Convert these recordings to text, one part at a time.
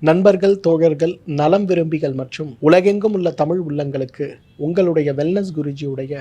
நண்பர்கள் தோழர்கள் நலம் விரும்பிகள் மற்றும் உலகெங்கும் உள்ள தமிழ் உள்ளங்களுக்கு உங்களுடைய வெல்னஸ் குருஜியுடைய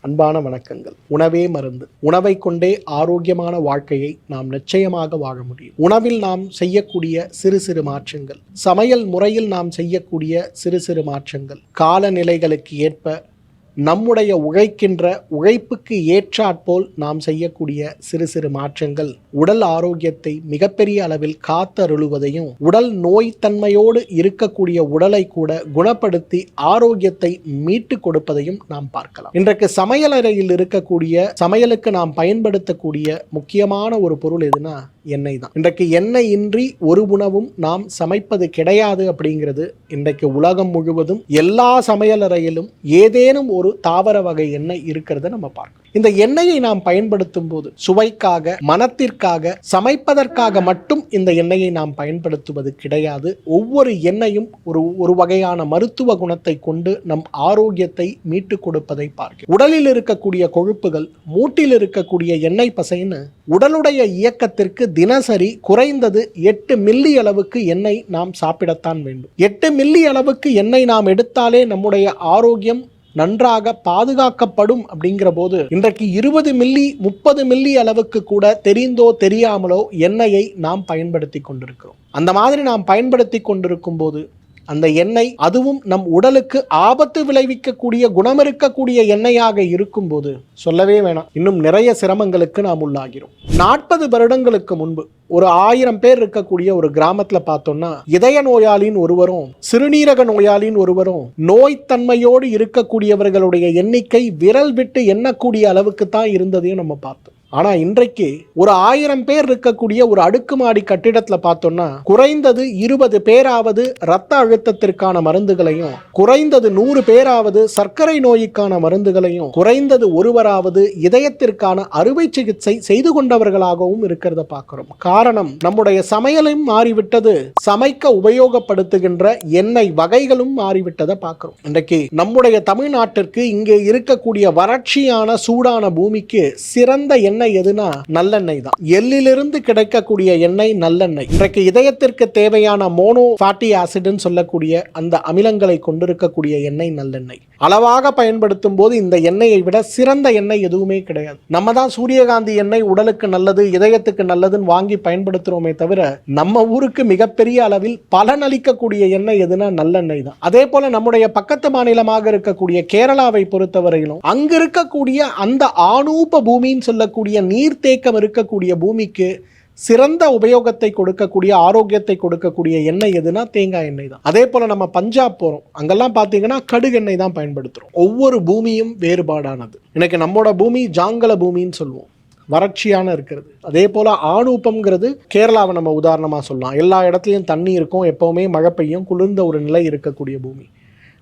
அன்பான வணக்கங்கள். உணவே மருந்து. உணவை கொண்டே ஆரோக்கியமான வாழ்க்கையை நாம் நிச்சயமாக வாழ முடியும். உணவில் நாம் செய்யக்கூடிய சிறு சிறு மாற்றங்கள். சமையல் முறையில் நாம் செய்யக்கூடிய சிறு சிறு மாற்றங்கள். காலநிலைகளுக்கு ஏற்ப நம்முடைய உழைக்கின்ற உழைப்புக்கு ஏற்றாற்போல் நாம் செய்யக்கூடிய சிறு சிறு மாற்றங்கள். உடல் ஆரோக்கியத்தை மிகப்பெரிய அளவில் காத்தருளுவதையும் உடல் நோய்த்தன்மையோடு இருக்கக்கூடிய உடலை கூட குணப்படுத்தி ஆரோக்கியத்தை மீட்டு கொடுப்பதையும் நாம் பார்க்கலாம். இன்றைக்கு சமையலறையில் இருக்கக்கூடிய சமையலுக்கு நாம் பயன்படுத்தக்கூடிய முக்கியமான ஒரு பொருள் எதுனா எண்ணெய் தான். இன்றைக்கு எண்ணெய் இன்றி ஒரு உணவும் நாம் சமைப்பது கிடையாது அப்படிங்கிறது இன்றைக்கு உலகம் முழுவதும். எல்லா சமையலறையிலும் ஏதேனும் ஒரு தாவர வகை எண்ணெய் இருக்கிறத நம்ம பார்க்கணும். இந்த எண்ணெயை நாம் பயன்படுத்தும் போது சுவைக்காக மனத்திற்காக சமைப்பதற்காக மட்டும் இந்த எண்ணெயை நாம் பயன்படுத்துவது கிடையாது. ஒவ்வொரு எண்ணெயும் ஒரு ஒரு வகையான மருத்துவ குணத்தை கொண்டு நம் ஆரோக்கியத்தை மீட்டு கொடுப்பதை பார்க்க. உடலில் இருக்கக்கூடிய கொழுப்புகள் மூட்டில் இருக்கக்கூடிய எண்ணெய் பசைன்னு உடலுடைய இயக்கத்திற்கு தினசரி குறைந்தது எட்டு மில்லி அளவுக்கு எண்ணெய் நாம் சாப்பிடத்தான் வேண்டும். எட்டு மில்லி அளவுக்கு எண்ணெய் நாம் எடுத்தாலே நம்முடைய ஆரோக்கியம் நன்றாக பாதுகாக்கப்படும் அப்படிங்கிற போது இன்றைக்கு இருபது மில்லி முப்பது மில்லி அளவுக்கு கூட தெரிந்தோ தெரியாமலோ எண்ணெயை நாம் பயன்படுத்தி கொண்டிருக்கிறோம். அந்த மாதிரி நாம் பயன்படுத்தி கொண்டிருக்கும் போது அந்த எண்ணெய் அதுவும் நம் உடலுக்கு ஆபத்து விளைவிக்கக்கூடிய குணம் இருக்கக்கூடிய எண்ணெயாக இருக்கும்போது சொல்லவே வேணாம். இன்னும் நிறைய சிரமங்களுக்கு நாம் உள்ளாகிறோம். நாற்பது வருடங்களுக்கு முன்பு ஒரு ஆயிரம் பேர் இருக்கக்கூடிய ஒரு கிராமத்துல பார்த்தோம்னா இதய நோயாளின் ஒருவரும் சிறுநீரக நோயாளின் ஒருவரும் நோய்த்தன்மையோடு இருக்கக்கூடியவர்களுடைய எண்ணிக்கை விரல் விட்டு எண்ணக்கூடிய அளவுக்கு தான் இருந்ததையும் நம்ம பார்த்தோம். ஆனா இன்றைக்கு ஒரு ஆயிரம் பேர் இருக்கக்கூடிய ஒரு அடுக்குமாடி கட்டிடத்துல பார்த்தோம்னா குறைந்தது இருபது பேராவது ரத்த அழுத்தத்திற்கான மருந்துகளையும் குறைந்தது நூறு பேராவது சர்க்கரை நோய்க்கான மருந்துகளையும் குறைந்தது ஒருவராவது இதயத்திற்கான அறுவை சிகிச்சை செய்து கொண்டவர்களாகவும் இருக்கிறத பார்க்கிறோம். காரணம் நம்முடைய சமையலும் மாறிவிட்டது. சமைக்க உபயோகப்படுத்துகின்ற எண்ணெய் வகைகளும் மாறிவிட்டதை பார்க்கிறோம். இன்றைக்கு நம்முடைய தமிழ்நாட்டிற்கு இங்கே இருக்கக்கூடிய வறட்சியான சூடான பூமிக்கு சிறந்த எண்ணெய் எதுனா நல்லெண்ணெய் தான். எள்ளிலிருந்து கிடைக்கக்கூடிய எண்ணெய் நல்லெண்ணெய். இன்றைக்கு இதயத்திற்கு தேவையான மோனோ ஃபேட்டி ஆசிட்னு சொல்லக்கூடிய அந்த அமிலங்களை கொண்டிருக்கக்கூடிய எண்ணெய் நல்லெண்ணெய். அளவாக பயன்படுத்தும் போது இந்த எண்ணெயை விட சிறந்த எண்ணெய் எதுவுமே கிடையாது. நம்ம தான் சூரியகாந்தி எண்ணெய் உடலுக்கு நல்லது இதயத்துக்கு நல்லதுன்னு வாங்கி பயன்படுத்துறோமே தவிர நம்ம ஊருக்கு மிகப்பெரிய அளவில் பலனளிக்கக்கூடிய எண்ணெய் எதுனா நல்லெண்ணெய் தான். அதே போல நம்முடைய பக்கத்து மாநிலமாக இருக்கக்கூடிய கேரளாவை பொறுத்தவரையிலும் அங்கு இருக்கக்கூடிய அந்த ஆணூப பூமின்னு சொல்லக்கூடிய நீர்த்தேக்கம் இருக்கக்கூடிய பூமிக்கு சிறந்த உபயோகத்தை கொடுக்கக்கூடிய ஆரோக்கியத்தை கொடுக்கக்கூடிய எண்ணெய் எதுனா தேங்காய் எண்ணெய் தான். அதே போல் நம்ம பஞ்சாப் போகிறோம் அங்கெல்லாம் பார்த்தீங்கன்னா கடுகு எண்ணெய் தான் பயன்படுத்துகிறோம் ஒவ்வொரு பூமியும் வேறுபாடானது. எனக்கு நம்மளோட பூமி ஜாங்கல பூமின்னு சொல்லுவோம். வறட்சியான இருக்கிறது. அதே போல் ஆணூப்பம்ங்கிறது கேரளாவை நம்ம உதாரணமாக சொல்லலாம். எல்லா இடத்துலையும் தண்ணி இருக்கும். எப்போவுமே மழை பெய்யும். குளிர்ந்த ஒரு நிலை இருக்கக்கூடிய பூமி.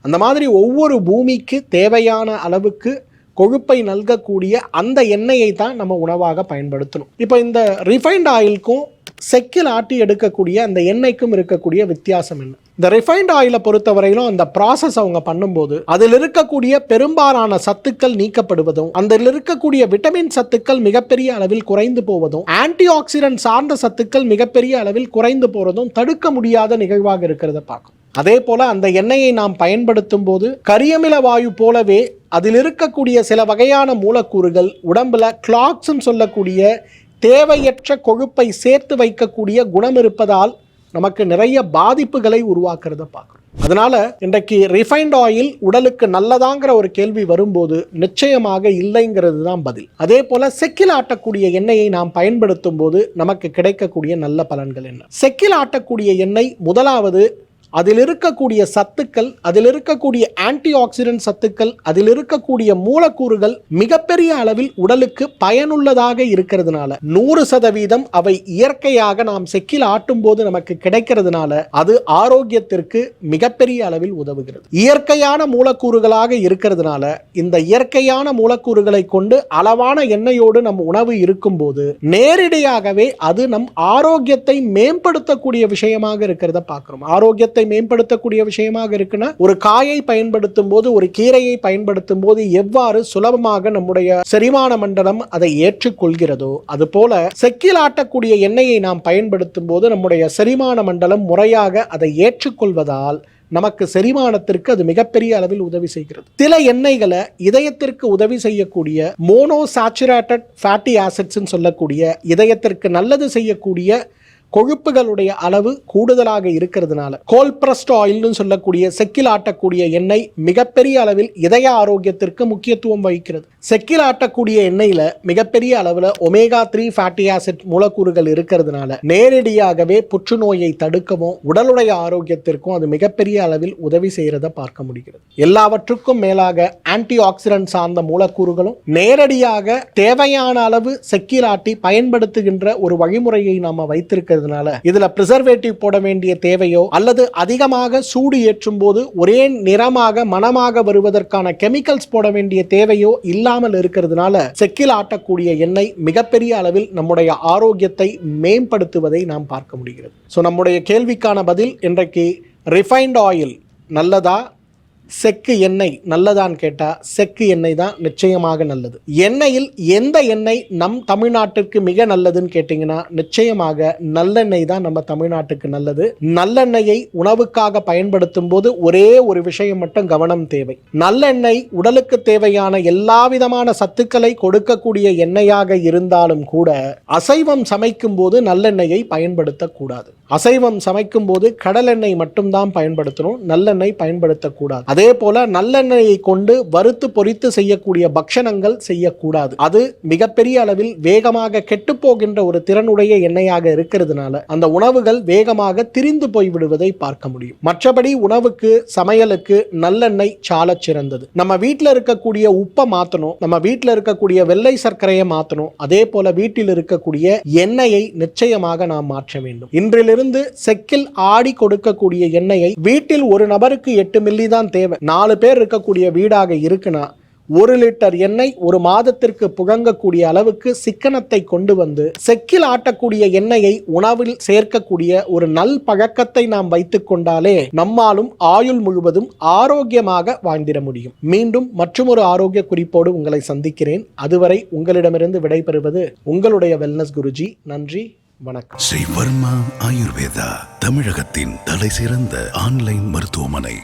அந்த மாதிரி ஒவ்வொரு பூமிக்கு தேவையான அளவுக்கு கொழுப்பை நல்கக்கூடிய அந்த எண்ணெயை தான் நம்ம உணவாக பயன்படுத்தணும். இப்போ இந்த ரிஃபைண்ட் ஆயிலுக்கும் செக்கில் ஆட்டி எடுக்கக்கூடிய அந்த எண்ணெய்க்கும் இருக்கக்கூடிய வித்தியாசம் என்ன? இந்த ரிஃபைண்ட் ஆயிலை பொறுத்தவரையிலும் அந்த ப்ராசஸ் அவங்க பண்ணும்போது அதில் இருக்கக்கூடிய பெரும்பாலான சத்துக்கள் நீக்கப்படுவதும் அதில் இருக்கக்கூடிய விட்டமின் சத்துக்கள் மிகப்பெரிய அளவில் குறைந்து போவதும் ஆன்டி ஆக்சிடென்ட் சார்ந்த சத்துக்கள் மிகப்பெரிய அளவில் குறைந்து போவதும் தடுக்க முடியாத நிகழ்வாக இருக்கிறத பார்க்கும். அதே போல அந்த எண்ணெயை நாம் பயன்படுத்தும் போது கரியமில வாயு போலவே அதில் இருக்கக்கூடிய சில வகையான மூலக்கூறுகள் உடம்புல கிளாக்ஸ்ன்னு சொல்லக்கூடிய தேவையற்ற கொழுப்பை சேர்த்து வைக்கக்கூடிய குணம் இருப்பதால் நமக்கு நிறைய பாதிப்புகளை உருவாக்குறத பார்க்குறோம் அதனால் இன்றைக்கு ரிஃபைண்ட் ஆயில் உடலுக்கு நல்லதாங்கிற ஒரு கேள்வி வரும்போது நிச்சயமாக இல்லைங்கிறது தான் பதில். அதே போல் செக்கில் ஆட்டக்கூடிய எண்ணெயை நாம் பயன்படுத்தும் போது நமக்கு கிடைக்கக்கூடிய நல்ல பலன்கள் என்ன? செக்கில் ஆட்டக்கூடிய எண்ணெய் முதலாவது அதில் இருக்கக்கூடிய சத்துக்கள் அதில் இருக்கக்கூடிய ஆன்டி ஆக்சிடென்ட் சத்துக்கள் அதில் இருக்கக்கூடிய மூலக்கூறுகள் மிகப்பெரிய அளவில் உடலுக்கு பயனுள்ளதாக இருக்கிறதுனால நூறு சதவீதம் அவை இயற்கையாக நாம் செக்கில் ஆட்டும் போது நமக்கு கிடைக்கிறதுனால அது ஆரோக்கியத்திற்கு மிகப்பெரிய அளவில் உதவுகிறது. இயற்கையான மூலக்கூறுகளாக இருக்கிறதுனால இந்த இயற்கையான மூலக்கூறுகளை கொண்டு அளவான எண்ணெயோடு நம் உணவு இருக்கும்போது நேரடியாகவே அது நம் ஆரோக்கியத்தை மேம்படுத்தக்கூடிய விஷயமாக இருக்கிறத பார்க்கிறோம். ஆரோக்கியத்தை ஆரோக்கியத்தை மேம்படுத்தக்கூடிய விஷயமாக இருக்குன்னா ஒரு காயை பயன்படுத்தும் போது ஒரு கீரையை பயன்படுத்தும் போது எவ்வாறு சுலபமாக நம்முடைய செரிமான மண்டலம் அதை ஏற்றுக்கொள்கிறதோ அதுபோல செக்கில் ஆட்டக்கூடிய எண்ணெயை நாம் பயன்படுத்தும் போது நம்முடைய செரிமான மண்டலம் முறையாக அதை ஏற்றுக்கொள்வதால் நமக்கு செரிமானத்திற்கு அது மிகப்பெரிய அளவில் உதவி செய்கிறது. சில எண்ணெய்களை இதயத்திற்கு உதவி செய்யக்கூடிய மோனோ சாச்சுரேட்டட் ஃபேட்டி ஆசிட்ஸ்ன்னு சொல்லக்கூடிய இதயத்திற்கு நல்லது செய்யக்கூடிய கொழுப்புகளுடைய அளவு கூடுதலாக இருக்கிறதுனால கோல்பிரஸ்ட் ஆயில்னு சொல்லக்கூடிய செக்கில் ஆட்டக்கூடிய எண்ணெய் மிகப்பெரிய அளவில் இதய ஆரோக்கியத்திற்கு முக்கியத்துவம் வகிக்கிறது. செக்கில் ஆட்டக்கூடிய எண்ணெயில மிகப்பெரிய அளவில் ஒமேகா த்ரீ ஃபேட்டி ஆசிட் மூலக்கூறுகள் இருக்கிறதுனால நேரடியாகவே புற்றுநோயை தடுக்கவும் உடலுடைய ஆரோக்கியத்திற்கும் அது மிகப்பெரிய அளவில் உதவி செய்யறத பார்க்க முடிகிறது. எல்லாவற்றுக்கும் மேலாக ஆன்டி ஆக்சிடென்ட் சார்ந்த மூலக்கூறுகளும் நேரடியாக தேவையான அளவு செக்கில் ஆட்டி பயன்படுத்துகின்ற ஒரு வழிமுறையை நாம இருக்கிறதுனால இதுல பிரிசர்வேட்டிவ் போட வேண்டிய தேவையோ அல்லது அதிகமாக சூடு ஏற்றும் போது ஒரே நிறமாக மனமாக வருவதற்கான கெமிக்கல்ஸ் போட வேண்டிய தேவையோ இல்லாமல் இருக்கிறதுனால செக்கில் ஆட்டக்கூடிய எண்ணெய் மிகப்பெரிய அளவில் நம்முடைய ஆரோக்கியத்தை மேம்படுத்துவதை நாம் பார்க்க முடிகிறது. ஸோ நம்முடைய கேள்விக்கான பதில் இன்றைக்கு ரிஃபைன்ட் ஆயில் நல்லதா செக்கு எண்ணெய் நல்லதான்னு கேட்டால் செக்கு எண்ணெய் தான் நிச்சயமாக நல்லது. எண்ணெயில் எந்த எண்ணெய் நம் தமிழ்நாட்டிற்கு மிக நல்லதுன்னு கேட்டிங்கன்னா நிச்சயமாக நல்லெண்ணெய் தான் நம்ம தமிழ்நாட்டுக்கு நல்லது. நல்லெண்ணெயை உணவுக்காக பயன்படுத்தும் போது ஒரே ஒரு விஷயம் மட்டும் கவனம் தேவை. நல்லெண்ணெய் உடலுக்கு தேவையான எல்லா விதமான சத்துக்களை கொடுக்கக்கூடிய எண்ணெயாக இருந்தாலும் கூட அசைவம் சமைக்கும் போது நல்லெண்ணெயை பயன்படுத்தக்கூடாது. அசைவம் சமைக்கும் போது கடலெண்ணெய் மட்டும்தான் பயன்படுத்தணும் நல்லெண்ணெய் பயன்படுத்தக்கூடாது. அதே போல நல்லெண்ணெயை கொண்டு வறுத்து பொறித்து செய்யக்கூடிய பக்ஷணங்கள் செய்யக்கூடாது. அது மிகப்பெரிய அளவில் வேகமாக கெட்டு போகின்ற ஒரு திறனுடைய எண்ணெயாக இருக்கிறதுனால அந்த உணவுகள் வேகமாக திரிந்து போய்விடுவதை பார்க்க முடியும். மற்றபடி உணவுக்கு சமையலுக்கு நல்லெண்ணெய் சால சிறந்தது. நம்ம வீட்டில் இருக்கக்கூடிய உப்பை மாற்றணும் நம்ம வீட்டில் இருக்கக்கூடிய வெள்ளை சர்க்கரையை மாற்றணும் அதே போல வீட்டில் இருக்கக்கூடிய எண்ணெயை நிச்சயமாக நாம் மாற்ற வேண்டும். இன்றிலிருந்து செக்கில் ஆடி கொடுக்கக்கூடிய எண்ணெயை வீட்டில் ஒரு நபருக்கு எட்டு மில்லி தான் தேவை. நாலு பேர் இருக்கக்கூடிய வீடாக இருக்குன்னா ஒரு லிட்டர் எண்ணெய் ஒரு மாதத்திற்கு புகங்கக்கூடிய அளவுக்கு சிக்கனத்தை கொண்டு வந்து செக்கில் ஆட்டக்கூடிய எண்ணெயை உணவில் சேர்க்கக்கூடிய ஒரு நல் பழக்கத்தை நாம் வைத்துக் கொண்டாலே நம்மாலும் ஆயுள் முழுவதும் ஆரோக்கியமாக வாழ்ந்திட முடியும். மீண்டும் மற்றொரு ஆரோக்கிய குறிப்போடு உங்களை சந்திக்கிறேன். அதுவரை உங்களிடமிருந்து விடைபெறுவது உங்களுடைய வெல்னஸ் குருஜி. நன்றி வணக்கம். ஸ்ரீ வர்மா ஆயுர்வேதா தமிழகத்தின் தலை சிறந்த ஆன்லைன் மருத்துவமனை